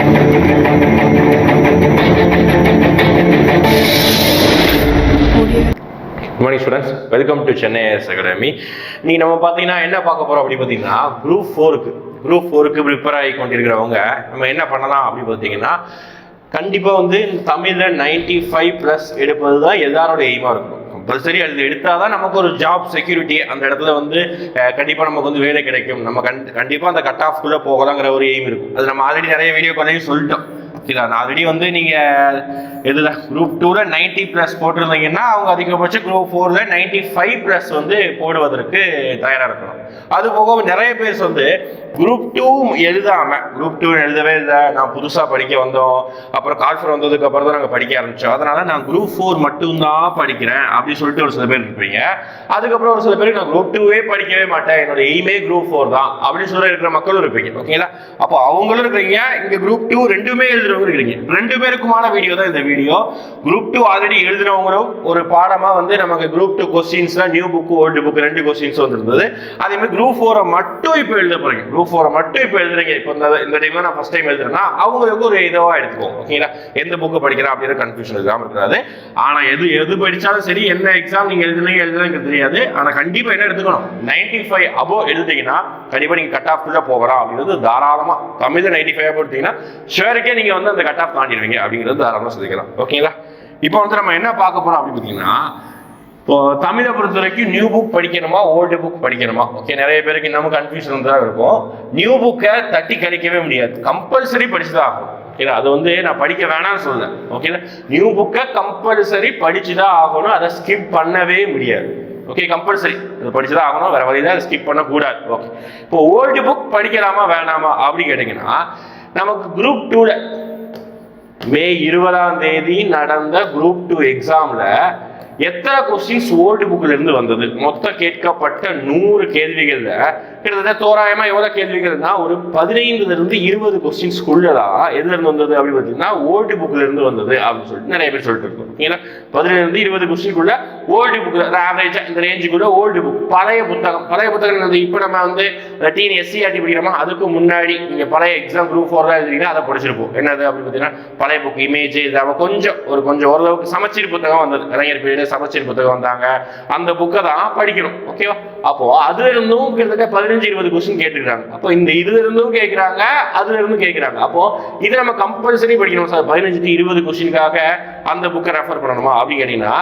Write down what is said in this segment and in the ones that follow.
Good morning students welcome to Chennai S academy நீ நம்ம பார்த்தீங்கன்னா என்ன பார்க்க போகிறோம் அப்படி பார்த்தீங்கன்னா குரூப் ஃபோருக்கு குரூப் ஃபோருக்கு ப்ரிப்பேர் ஆகி கொண்டிருக்கிறவங்க நம்ம என்ன பண்ணலாம் அப்படி பார்த்தீங்கன்னா கண்டிப்பாக வந்து தமிழில் நைன்டி ஃபைவ் ப்ளஸ் எடுப்பது தான் எல்லாரோட எய்மாக இருக்கும் கம்பல்சரி அது எடுத்தால் தான் நமக்கு ஒரு ஜாப் செக்யூரிட்டி அந்த இடத்துல வந்து கண்டிப்பாக நமக்கு வந்து வேலை கிடைக்கும். நம்ம கண் கண்டிப்பாக அந்த கட் ஆஃப்குள்ளே போகலாங்கிற ஒரு எய்ம் இருக்கும். அது நம்ம ஆல்ரெடி நிறைய வீடியோ கொலையும் சொல்லிட்டோம். இல்லை ஆல்ரெடி வந்து நீங்கள் இதில் குரூப் டூவில் நைன்ட்டி ப்ளஸ் போட்டிருந்தீங்கன்னா அவங்க அதிகபட்சம் குரூப் ஃபோரில் நைன்ட்டி ஃபைவ் ப்ளஸ் வந்து போடுவதற்கு தயாராக இருக்கணும். அது போக நிறைய பேர் வந்து குரூப் டூ எழுதாம குரூப் டூ எழுதவே இல்லை. நான் புதுசாக படிக்க வந்தோம். அப்புறம் கால்ஃபர் வந்ததுக்கு அப்புறம் தான் நாங்கள் படிக்க ஆரம்பிச்சோம். அதனால நான் குரூப் ஃபோர் மட்டும்தான் படிக்கிறேன் அப்படின்னு சொல்லிட்டு ஒரு சில பேர் இருப்பீங்க. அதுக்கப்புறம் ஒரு சில பேர் நான் குரூப் டூவே படிக்கவே மாட்டேன். என்னோட எய்மே குரூப் ஃபோர் தான் அப்படின்னு சொல்லி இருக்கிற மக்களும் இருப்பீங்க. ஓகேங்களா அப்போ அவங்களும் இருக்கிறீங்க. இங்கே குரூப் டூ ரெண்டுமே எழுதுறவங்க இருக்கிறீங்க. ரெண்டு பேருக்குமான வீடியோ தான் இந்த வீடியோ குரூப் டூ ஆல்ரெடி எழுதுனவங்களும் ஒரு பாடமாக வந்து நமக்கு குரூப் டூ கொஸ்டின்ஸ்ல நியூ புக் ஓல்டு புக் ரெண்டு கொஸ்டின்ஸ் வந்துருந்தது. அதே மாதிரி குரூப் ஃபோரை மட்டும் இப்போ எழுத போகிறீங்க குரூப் ஃபோரை மட்டும் இப்போ எழுதுறீங்க. இப்போ இந்த இந்த டைம்ல நான் ஃபர்ஸ்ட் டைம் எழுதுறேன்னா அவங்களுக்கு ஒரு இதுவாக எடுத்துக்கோங்க ஓகேங்களா எந்த புக்கு படிக்கிறா அப்படிங்கிற கன்ஃபியூஷன் இருக்காம இருக்காது. ஆனால் எது எது படித்தாலும் சரி என்ன எக்ஸாம் நீங்கள் எழுதுனீங்க எழுதுனீங்க தெரியாது. ஆனால் கண்டிப்பாக என்ன எடுத்துக்கணும்? நைன்டி ஃபைவ் அபோவ் எழுதிட்டீங்கன்னா கண்டிப்பாக நீங்கள் கட் ஆஃப் போகலாம் அப்படிங்கிறது தாராளமாக தமிழ்ல நைன்டி ஃபைவ் அபோ எடுத்தீங்கன்னா ஷுவருக்கே நீங்கள் வந்து அந்த கட் ஆஃப் தாண்டிடுவீங்க அப்படிங்கிறது தாராளமாக சொல்லிக்கலாம். ஓகேங்களா இப்போ வந்து நம்ம என்ன பார்க்க போகிறோம் அப்படின்னு பார்த்தீங்கன்னா இப்போ தமிழை பொறுத்த வரைக்கும் நியூ புக் படிக்கணுமா ஓல்டு புக் படிக்கணுமா? ஓகே நிறைய பேருக்கு இன்னமும் கன்ஃபியூஷன் தான் இருக்கும். நியூ புக்கை தட்டி கழிக்கவே முடியாது. கம்பல்சரி படிச்சு தான் ஆகும் ஓகேங்களா அது வந்து நான் படிக்க வேணாம்னு சொல்லுவேன் ஓகேங்களா நியூ புக்கை கம்பல்சரி படிச்சு தான் ஆகணும். அதை ஸ்கிப் பண்ணவே முடியாது. ஓகே கம்பல்சரி அதை படிச்சு தான் ஆகணும். வேற வழி தான் ஸ்கிப் பண்ணக்கூடாது. ஓகே இப்போ ஓல்டு புக் படிக்கலாமா வேணாமா அப்படின்னு கேட்டிங்கன்னா நமக்கு குரூப் டூவில் மே இருபதாம் தேதி நடந்த குரூப் டூ எக்ஸாமில் எத்தனை கொஸ்டின்ஸ் ஓல்டு புக்ல இருந்து வந்தது? மொத்தம் கேட்கப்பட்ட நூறு கேள்விகள்ல கிட்டத்தட்ட தோராயமா எவ்வளவு கேள்விகள்னா ஒரு பதினைந்துல இருந்து இருபது கொஸ்டின்ஸ்குள்ளதான் எதுல இருந்து வந்தது அப்படின்னு பார்த்தீங்கன்னா ஓல்டு புக்ல இருந்து வந்தது அப்படின்னு சொல்லிட்டு நிறைய பேர் சொல்லிட்டு இருக்கோம் ஏன்னா பதினேழுல இருந்து இருபது கொஸ்டின்குள்ள ஓல்டு புக் ஆவரேஜா இந்த ரேஞ்சுக்குள்ள ஓல்டு புக் பழைய புத்தகம். பழைய புத்தகம் வந்து இப்போ நம்ம வந்து டீன் எஸ்சிஆர்டி படிக்கிறோமா? அதுக்கு முன்னாடி நீங்க பழைய எக்ஸாம் குரூப் ஃபோர் தான் எழுதுறீங்கன்னா அதை படிச்சிருப்போம். என்னது அப்படின்னு பார்த்தீங்கன்னா பழைய புக் இமேஜ் இல்லாம கொஞ்சம் ஒரு கொஞ்சம் ஓரளவுக்கு சமச்சீர் புத்தகம் வந்தது. கலைஞர் பீரியட் சமச்சீர் புத்தகம் வந்தாங்க. அந்த புக்கை தான் படிக்கணும். ஓகேவா? அப்போ அதுல இருந்தும் கிட்டத்தட்ட பதினஞ்சு இருபது கொஸ்டின் கேட்டுக்கிறாங்க அப்போ இந்த இதுல இருந்தும் கேட்கிறாங்க அதுல இருந்தும் கேட்கிறாங்க. அப்போ இதை நம்ம கம்பல்சரி படிக்கணும் சார்? பதினஞ்சு டு இருபது கொஸ்டினுக்காக அந்த புக்கை ரெஃபர் பண்ணணுமா? அப்படின்னு கேட்டீங்கன்னா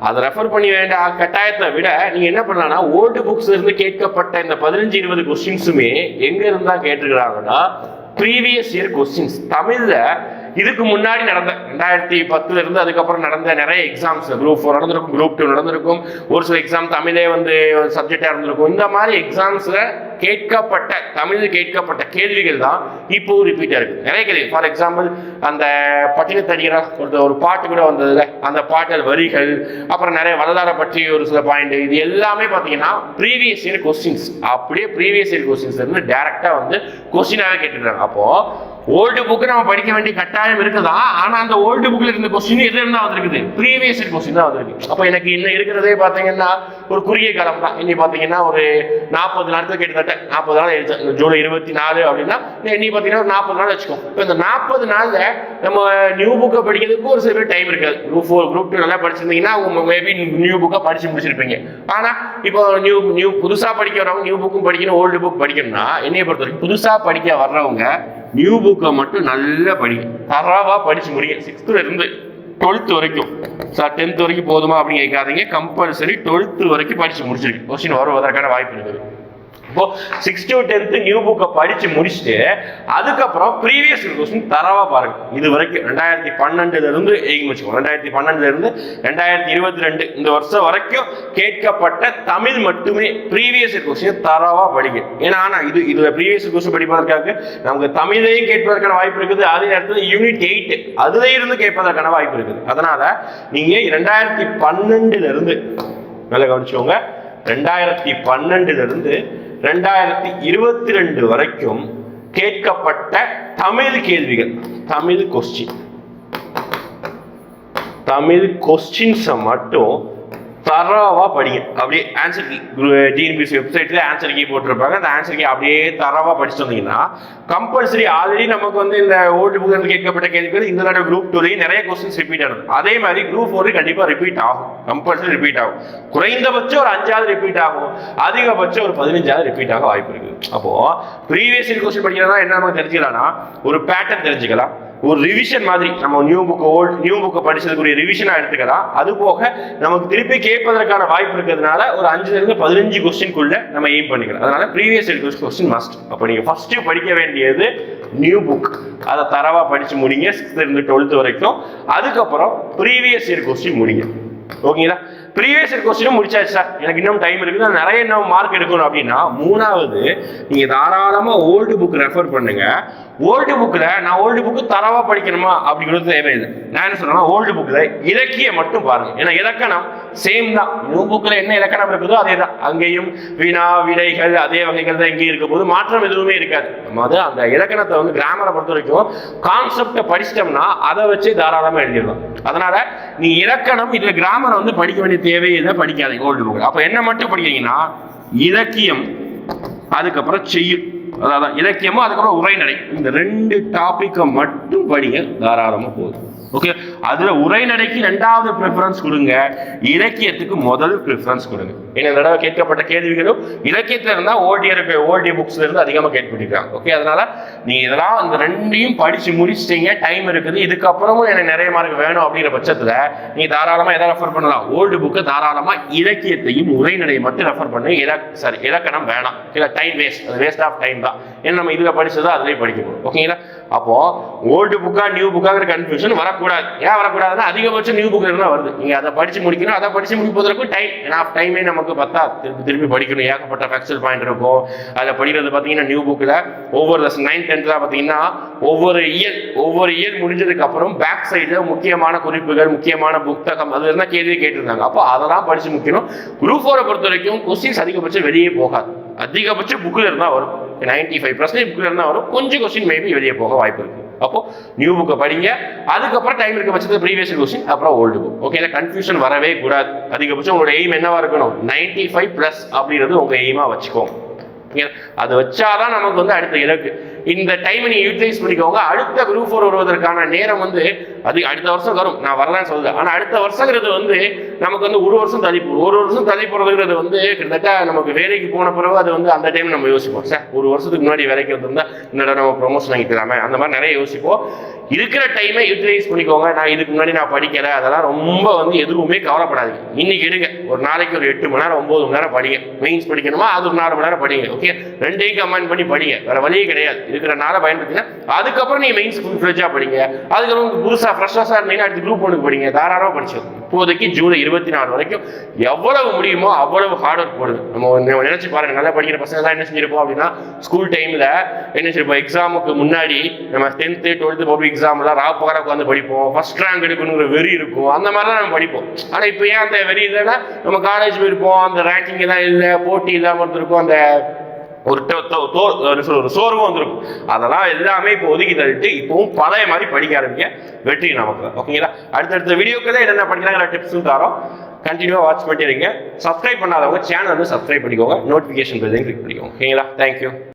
அதை ரெஃபர் பண்ணி வேண்டிய கட்டாயத்தை விட நீங்க என்ன பண்ணலாம்னா ஓல்டு புக்ஸ் இருந்து கேட்கப்பட்ட இந்த பதினஞ்சு இருபது கொஸ்டின்ஸுமே எங்க இருந்தா கேட்டுக்கிறாங்கன்னா ப்ரீவியஸ் இயர் கொஸ்டின்ஸ் தமிழ்ல இதுக்கு முன்னாடி நடந்த ரெண்டாயிரத்தி பத்துல இருந்து அதுக்கப்புறம் நடந்த நிறைய எக்ஸாம்ஸ் குரூப் ஃபோர் நடந்திருக்கும் குரூப் டூ நடந்திருக்கும். ஒரு சில எக்ஸாம் தமிழே வந்து சப்ஜெக்டாக இருந்திருக்கும். இந்த மாதிரி எக்ஸாம்ஸில் கேட்கப்பட்ட தமிழில் கேட்கப்பட்ட கேள்விகள் தான் இப்போ ரிப்பீட்டாக இருக்கு. நிறைய கேள்வி. ஃபார் எக்ஸாம்பிள் அந்த பட்டினத்தடிகரா ஒரு ஒரு பாட்டு கூட வந்ததுல அந்த பாட்டல் வரிகள் அப்புறம் நிறைய வரலாறை பற்றி ஒரு சில பாயிண்ட் இது எல்லாமே பார்த்தீங்கன்னா ப்ரீவியஸ் இயர் கொஸ்டின்ஸ் அப்படியே ப்ரீவியஸ் இயர் கொஸ்டின்ஸ் இருந்து டேரெக்டாக வந்து கொஸ்டினாகவே கேட்டுருக்காங்க. அப்போது ஓல்டு புக்கு நம்ம படிக்க வேண்டிய கட்டாயம் இருக்குதா? ஆனா அந்த ஓல்டு புக்ல இருந்த கொஸ்டின் எது இருந்தா வந்திருக்குது? ப்ரீவியஸ் கொஸ்டின் தான் வந்திருக்கு. அப்போ எனக்கு இன்னும் இருக்கிறதே பார்த்தீங்கன்னா ஒரு குறுகிய காலம் தான். இன்னைக்கு பார்த்தீங்கன்னா ஒரு நாற்பது நாட்கள் கிட்டத்தட்ட. நாற்பது நாள் எழுத்து ஜூலை இருபத்தி நாலு அப்படின்னா இன்னைக்கு பார்த்தீங்கன்னா ஒரு நாற்பது நாள் வச்சுக்கோ. இப்போ இந்த நாற்பது நாள்ல நம்ம நியூ புக்கை படிக்கிறதுக்கு ஒரு சில பேர் டைம் இருக்காது. குரூப் ஃபோர் குரூப் டூ நல்லா படிச்சிருந்தீங்கன்னா உங்க மேபி நியூ புக்கை படிச்சு முடிச்சிருப்பீங்க. ஆனா இப்போ நியூ நியூ புதுசா படிக்க வரவங்க நியூ புக்கும் படிக்கணும் ஓல்டு புக் படிக்கணும்னா என்னைய பொறுத்த வரைக்கும் புதுசா படிக்க வர்றவங்க நியூ புக்கை மட்டும் நல்லா படிங்க தரவாக படித்து முடியும் சிக்ஸ்த்துல இருந்து டுவெல்த் வரைக்கும். சார் டென்த் வரைக்கும் போதுமா அப்படின்னு கேட்காதீங்க. கம்பல்சரி டுவெல்த் வரைக்கும் படித்து முடிச்சிருக்கு கொஸ்டின் வருவதற்கான வாய்ப்பு இருக்குது. இப்போ சிக்ஸ் டு நியூ புக்கை படித்து முடிச்சுட்டு அதுக்கப்புறம் ப்ரீவியஸ் கொஸ்டின் தரவாக பாருங்க. இது வரைக்கும் ரெண்டாயிரத்தி பன்னெண்டுலேருந்து இருந்து வச்சுக்கோங்க ரெண்டாயிரத்தி பன்னெண்டுலேருந்து ரெண்டாயிரத்தி இருபத்தி ரெண்டு இந்த வருஷம் வரைக்கும் கேட்கப்பட்ட தமிழ் மட்டுமே ப்ரீவியஸ் கொஸ்டின் தரவாக படிங்க. ஏன்னா ஆனால் இது இதில் ப்ரீவியஸ் கொஸ்டின் படிப்பதற்காக நமக்கு தமிழையும் கேட்பதற்கான வாய்ப்பு இருக்குது அதே நேரத்தில் யூனிட் எயிட் அதுல இருந்து கேட்பதற்கான வாய்ப்பு இருக்குது. அதனால நீங்க ரெண்டாயிரத்தி பன்னெண்டுல இருந்து நல்லா கவனிச்சுக்கோங்க ரெண்டாயிரத்தி பன்னெண்டுல இருந்து ரெண்டாயிரத்தி இருபத்தி ரெண்டு வரைக்கும் கேட்கப்பட்ட தமிழ் கேள்விகள். தமிழ் கொஸ்டின் தமிழ் கொஸ்டின்ஸை மட்டும் தரவாக படிங்க. அப்படியே ஆன்சர் கீ டிஎன்பிசி வெப்சைட்ல ஆன்சர் கீ போட்டிருப்பாங்க. அந்த ஆன்சர் கீ அப்படியே தரவாக படிச்சு வந்தீங்கன்னா கம்பல்சரி ஆல்ரெடி நமக்கு வந்து இந்த ஓல்டு புக் கேட்கப்பட்ட கேள்விகள் இந்த தடவை குரூப் டூலையும் நிறைய கொஸ்டின்ஸ் ரிப்பீட் ஆகும் அதே மாதிரி குரூப் ஃபோர் கண்டிப்பாக ரிப்பீட் ஆகும். கம்பல்சரி ரிப்பீட் ஆகும். குறைந்தபட்சம் ஒரு அஞ்சாவது ரிப்பீட் ஆகும். அதிகபட்சம் ஒரு பதினஞ்சாவது ரிப்பீட் ஆக வாய்ப்பு இருக்கு. அப்போ ப்ரீவியஸ் இயர் கொஸ்டின் படிக்கிறதா என்ன நம்ம தெரிஞ்சுக்கலாம்னா ஒரு பேட்டர்ன் தெரிஞ்சுக்கலாம். ஒரு ரிவிஷன் மாதிரி நம்ம நியூ புக் ஓல்ட் நியூ புக்கை படிச்சதுக்குரிய ரிவிஷனா எடுத்துக்கலாம் அது போக நமக்கு திருப்பி கேட்பதற்கான வாய்ப்பு இருக்கிறதுனால ஒரு அஞ்சுலேருந்து பதினஞ்சு கொஸ்டின்குள்ள நம்ம எய்ம் பண்ணிக்கலாம் அதனால ப்ரீவியஸ் இயர் கொஸ்டின் மஸ்ட் அப்போ நீங்க ஃபர்ஸ்ட் படிக்க வேண்டியது நியூ புக் அதை தரவா படிச்சு முடிங்க. சிக்ஸ்த்ல இருந்து டுவெல்த் வரைக்கும். அதுக்கப்புறம் ப்ரீவியஸ் இயர் கொஸ்டின் முடிங்க. ஓகேங்களா ப்ரீவியஸ் இயர் கொஸ்டினும் முடிச்சாச்சு சார் எனக்கு இன்னும் டைம் இருக்குது. நான் நிறைய இன்னும் மார்க் எடுக்கணும் அப்படின்னா மூணாவது நீங்க தாராளமா ஓல்டு புக் ரெஃபர் பண்ணுங்க. ஓல்டு புக்கில் நான் ஓல்டு புக்கு தரவாக படிக்கணுமா? அப்படிங்கிறது தேவையில்லை நான் என்ன சொல்றேன்னா ஓல்டு புக்கில் இலக்கியம் மட்டும் பாருங்கள் ஏன்னா இலக்கணம் சேம் தான். நியூ புக்கில் என்ன இலக்கணம் இருக்குதோ அதே தான். அங்கேயும் வினா விடைகள் அதே வகைகள் தான் இங்கேயும் இருக்க போது மாற்றம் எதுவுமே இருக்காது. நம்ம அது அந்த இலக்கணத்தை வந்து கிராமரை பொறுத்த வரைக்கும் கான்செப்டை படிச்சிட்டோம்னா அதை வச்சு தாராளமாக எழுதிடலாம். அதனால் நீ இலக்கணம் இதில் கிராமரை வந்து படிக்க வேண்டிய தேவையில்லை படிக்காதீங்க ஓல்டு புக்கில் அப்போ என்ன மட்டும் படிக்கிறீங்கன்னா இலக்கியம் அதுக்கப்புறம் செய்யும். அதான் இலக்கியமும் அதுக்கப்புறம் உரைநடை. இந்த ரெண்டு டாப்பிக்கை மட்டும் படிங்க தாராளமாக போதும். ஓகே அதுல உரைநடைக்கு ரெண்டாவது ப்ரிஃபரன்ஸ் கொடுங்க. இலக்கியத்துக்கு முதல் ப்ரிஃபரன்ஸ் கொடுங்க. ஏன்னா இந்த தடவை கேட்கப்பட்ட கேள்விகளும் இலக்கியத்துல இருந்தா ஓல்டியர் ஓடிய புக்ஸ்ல இருந்து அதிகமா கேட்பட்டிருக்காங்க ஓகே அதனால நீங்க இதெல்லாம் அந்த ரெண்டையும் படிச்சு முடிச்சிட்டீங்க டைம் இருக்குது. இதுக்கப்புறமும் எனக்கு நிறைய மார்க் வேணும் அப்படிங்கிற பட்சத்துல நீ தாராளமா எதை ரெஃபர் பண்ணலாம்? ஓல்டு புக்கு தாராளமா இலக்கியத்தையும் உரைநடையை மட்டும் ரெஃபர் பண்ணி. இலக் சாரி இலக்கணம் வேணாம். இல்லை டைம் வேஸ்ட் அது வேஸ்ட் ஆஃப் டைம் தான். ஏன்னா நம்ம இதுல படிச்சதோ அதுலயே படிக்க போகிறோம் ஓகேங்களா அப்போது ஓல்டு புக்காக நியூ புக்காங்கிற கன்ஃபியூஷன் வரக்கூடாது. ஏன் வரக்கூடாதுன்னா அதிகபட்சம் நியூ புக் இருந்தால் வருது. நீங்கள் அதை படித்து முடிக்கணும் அதை படித்து முடிப்பதற்கும் டைம் ஏன்னா டைமே நமக்கு பத்தா திருப்பி திருப்பி படிக்கணும். ஏகப்பட்ட ஃபேக்சுவல் பாயிண்ட் இருக்கும். அதில் படிக்கிறது பார்த்தீங்கன்னா நியூ புக்கில் ஒவ்வொரு நைன் டென்த்தில் பார்த்தீங்கன்னா ஒவ்வொரு இயர் ஒவ்வொரு இயர் முடிஞ்சதுக்கப்புறம் பேக் சைடில் முக்கியமான குறிப்புகள் முக்கியமான புத்தகம் அது இருந்தால் கேள்வி கேட்டிருந்தாங்க. அப்போ அதெல்லாம் படித்து முக்கியம் குரூப் ஃபோரை பொறுத்த வரைக்கும் கொஸ்டின்ஸ் அதிகபட்சம் வெளியே போகாது. அதிகபட்சம் புக்கில் இருந்தால் வரும். நைன்டி ஃபைவ் பர்சன்டேஜ் புக்கில் இருந்தால் வரும். கொஞ்சம் கொஸ்டின் மேபி வெளியே போக வாய்ப்பு இருக்குது அப்போ நியூ புக்கை படிங்க. அதுக்கப்புறம் டைம் இருக்க பட்சத்தில் ப்ரீவியஸ் கொஸ்டின் அப்புறம் ஓல்டு புக் ஓகே கன்ஃபியூஷன் வரவே கூடாது. அதிகபட்சம் உங்களோட எய்ம் என்னவா இருக்கணும்? நைன்டி ஃபைவ் ப்ளஸ் அப்படின்றது உங்கள் எய்மாக வச்சுக்கோங்க. அது வச்சாதான் நமக்கு வந்து அடுத்த இலக்கு. இந்த டைமை நீங்க யூட்டிலைஸ் பண்ணிக்கோங்க. அடுத்த குரூப் ஃபோர் வருவதற்கான நேரம் வந்து அது அடுத்த வருஷம் வரும். நான் வரலான்னு சொல்லுது ஆனால் அடுத்த வருஷங்கிறது வந்து நமக்கு வந்து ஒரு வருஷம் தள்ளி ஒரு வருஷம் தள்ளி போகிறதுங்கிறது வந்து கிட்டத்தட்ட நமக்கு வேலைக்கு போன பிறகு அது வந்து அந்த டைம் நம்ம யோசிப்போம். சார் ஒரு வருஷத்துக்கு முன்னாடி வேலைக்கு வந்திருந்தா என்னடா நம்ம ப்ரொமோஷன் வாங்கிக்கலாமே? அந்த மாதிரி நிறைய யோசிப்போம். இருக்கிற டைமை யூட்டிலைஸ் பண்ணிக்கோங்க. நான் இதுக்கு முன்னாடி நான் படிக்கலை. அதெல்லாம் ரொம்ப வந்து எதுவுமே கவலைப்படாதீங்க. இன்னைக்கு எடுங்க. ஒரு நாளைக்கு ஒரு எட்டு மணி நேரம் ஒம்பது மணி நேரம் படிங்க. மெயின்ஸ் படிக்கணுமா? அது ஒரு நாலு மணி நேரம் படிங்க. ஓகே ரெண்டையும் கமெண்ட் பண்ணி படிங்க. வேற வழியே கிடையாது. இருக்கிற நாளை பயன்படுத்தினா அதுக்கப்புறம் நீங்க மெயின்ஸ் ஃபுல் ஃப்ரெஷ்ஷாக படிங்க. அதுக்கப்புறம் புதுசாக ஃப்ரெஷ்ஷாக இருந்தீங்கன்னா அடுத்து குரூப் ஒன்றுக்கு படிங்க. தாராளமாக படிச்சு இப்போதைக்கு ஜூலை இருபத்தி நாலு வரைக்கும் எவ்வளவு முடியுமோ அவ்வளவு ஹார்ட் ஒர்க் போடுது. நம்ம நினைச்சு பாருங்க நல்லா படிக்கிற பசங்க தான் என்ன செஞ்சிருப்போம் அப்படின்னா ஸ்கூல் டைம்ல என்ன செஞ்சிருப்போம்? எக்ஸாமுக்கு முன்னாடி நம்ம டென்த்து டுவெல்த்து பப்ளிக் எக்ஸாம்லாம் ரா பகரா உட்காந்து படிப்போம். ஃபர்ஸ்ட் ரேங்க் எடுக்கணுங்கிற வெறி இருக்கும். அந்த மாதிரிலாம் நம்ம படிப்போம். ஆனா இப்போ ஏன் அந்த வெறி இல்லைன்னா நம்ம காலேஜ் போயிருப்போம். அந்த ரேங்கிங் எல்லாம் இல்லை போட்டி இல்லாமல் இருந்திருக்கும் அந்த ஒரு ஒரு சோர்வும் வந்திருக்கும். அதெல்லாம் எல்லாமே இப்போ ஒதுக்கி தள்ளிட்டு இப்பவும் பழைய மாதிரி படிக்க ஆரம்பிங்க. வெற்றி நமக்கு தான். ஓகேங்களா அடுத்தடுத்த வீடியோக்கு தான் என்னென்ன படிக்கிறாங்கிற டிப்ஸும் தரோம். கண்டினியூவாக வாட்ச் பண்ணிட்டு இருங்க சப்ஸ்கிரைப் பண்ணாதவங்க சேனல் வந்து சப்ஸ்கிரைப் பண்ணிக்கோங்க. நோட்டிஃபிகேஷன் பெல்லையும் கிளிக் பண்ணிக்கோங்க. ஓகேங்களா தேங்க்யூ